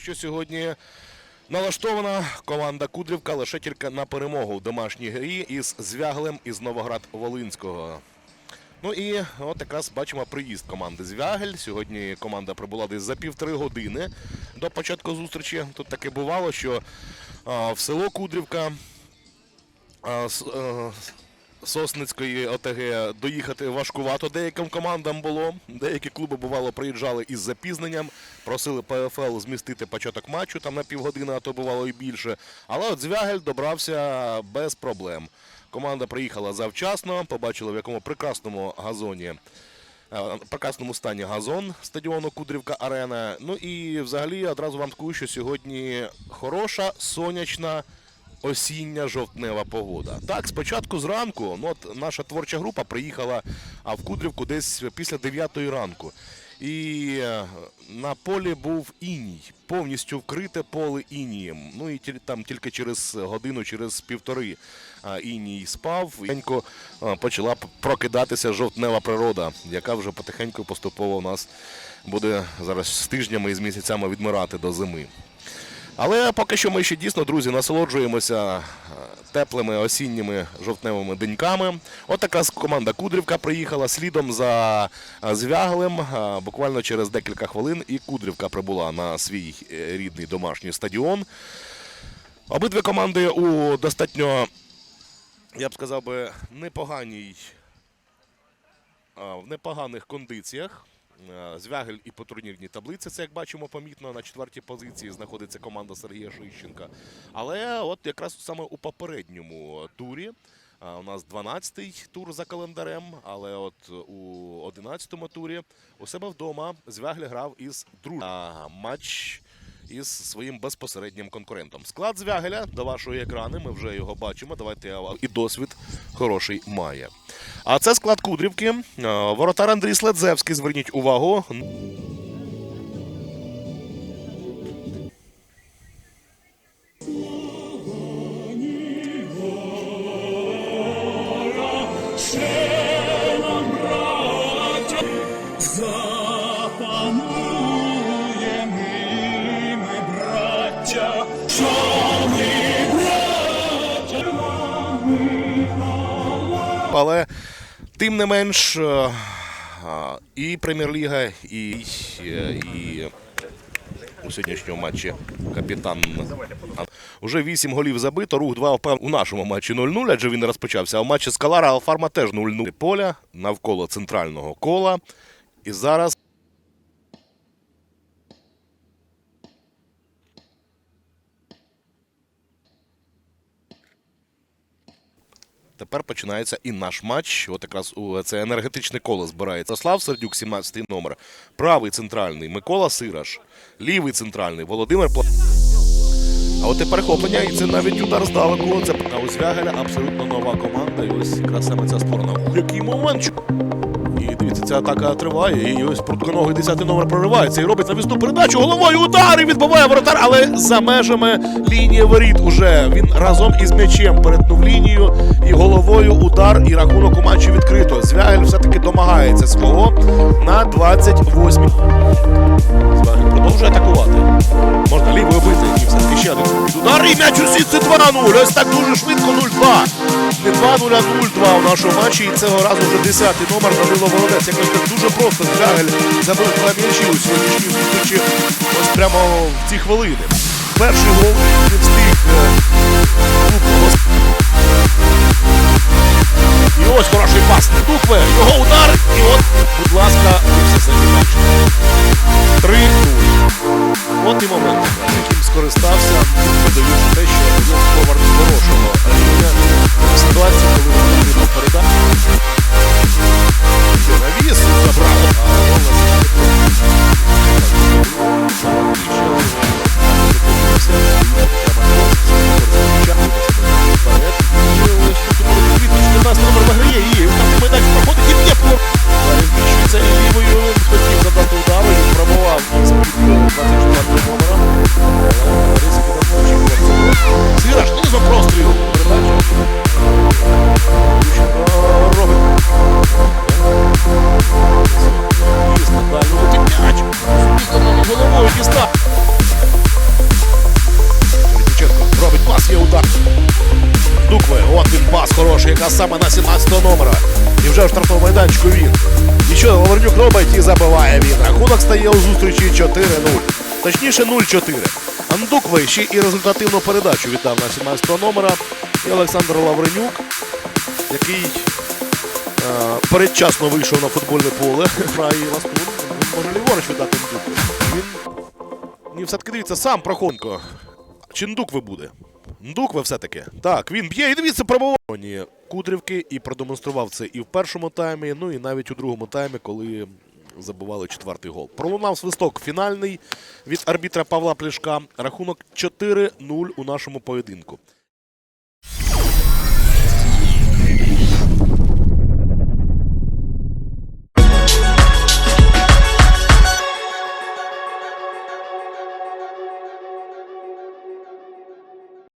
що сьогодні налаштована команда Кудрівка лише тільки на перемогу в домашній грі із Звяглем із Новоград-Волинського. Ну і от якраз бачимо приїзд команди Звягель. Сьогодні команда прибула десь за півтори години до початку зустрічі. Тут таке бувало, що а, в село Кудрівка а, с- е, Сосницької ОТГ доїхати важкувато деяким командам було. Деякі клуби бувало приїжджали із запізненням, просили ПФЛ змістити початок матчу там на півгодини, а то бувало і більше. Але от Звягель добрався без проблем. Команда приїхала завчасно, побачили в якому прекрасному газоні. е, Прекрасному стані газон стадіону Кудрівка Арена. Ну і взагалі одразу вам скажу, що сьогодні хороша сонячна осіння жовтнева погода. Так, спочатку зранку, ну от наша творча група приїхала в Кудрівку десь після 9 ранку. І е, на полі був іній, повністю вкрите поле інієм. Ну і там тільки через годину, через півтори іній спав. Потихеньку почала прокидатися жовтнева природа, яка вже потихеньку поступово у нас буде зараз з тижнями і з місяцями відмирати до зими. Але поки що ми ще дійсно, друзі, насолоджуємося е, теплими осінніми жовтневими деньками. От якраз команда Кудрівка приїхала слідом за е, звяглем. Е, Буквально через декілька хвилин і Кудрівка прибула на свій рідний домашній стадіон. Обидві команди у достатньо, я б сказав би, непоганій в непоганих кондиціях. Е, Звягель і по турнірній таблиці, це як бачимо, помітно на четвертій позиції знаходиться команда Сергія Шищенка. Але от якраз саме у попередньому турі. У нас 12-й тур за календарем, але от у 11-му турі у себе вдома Звягель грав із дружним матч із своїм безпосереднім конкурентом. Склад Звягеля до вашої екрани. Ми вже його бачимо. Давайте я і досвід хороший має. А це склад Кудрівки. Е, Воротар Андрій Следзевський. Зверніть увагу. Але тим не менш е, і Прем'єр-ліга, і, е, і у сьогоднішньому матчі капітан. Уже 8 голів забито, рух 2 впав у нашому матчі 0-0, адже він розпочався. А в матчі Скалара Алфарма теж 0-0 поля навколо центрального кола. І зараз Тепер починається і наш матч. От якраз це енергетичне коло збирається. Слав Сердюк, 17-й номер. Правий центральний Микола Сираш. Лівий центральний Володимир Пла. А от і перехоплення, і це навіть удар здалеку. Це а у Звягеля абсолютно нова команда. І ось якраз саме ця сторона. Який момент! Ця атака триває. І ось прутконогий 10 номер проривається і робить навісну передачу головою удар і відбиває воротар, але за межами лінії воріт уже він разом із м'ячем перетнув лінію і головою удар, і рахунок у матчі відкрито. Звягель все-таки домагається свого на 28. Звягель продовжує атакувати. Можна лівою бити і все-таки ще один удар. І м'яч у сітці 2-0. Ось так дуже швидко 0-2. Не 2-0-0-2 у нашому матчі. І цього разу вже 10-й номер Данило Володець. Якось так дуже просто Джагель забив два м'ячі у сьогоднішній зустрічі. Ось прямо в ці хвилини. Перший гол не встиг. е, і ось хороший пас не Дукве. Його удар. Лівою, хотів яка саме на 17 номера. І вже в штрафному майданчику він. І що Лавренюк робить і забиває він. Рахунок стає у зустрічі 4-0. Точніше 0-4. Андук вищий і результативну передачу віддав на 17 номера. І Олександр Лавренюк, який е, передчасно вийшов на футбольне поле. Грає Ластун. Він може ліворуч віддати Андуку. Він ні, все-таки дивіться, сам Прохонко. Чи Ндукве буде? Ндукве все-таки. Так, він б'є і дивіться пробував. Кудрівки і продемонстрував це і в першому таймі, ну і навіть у другому таймі, коли забували четвертий гол. Пролунав свисток фінальний від арбітра Павла Плішка. Рахунок 4-0 у нашому поєдинку.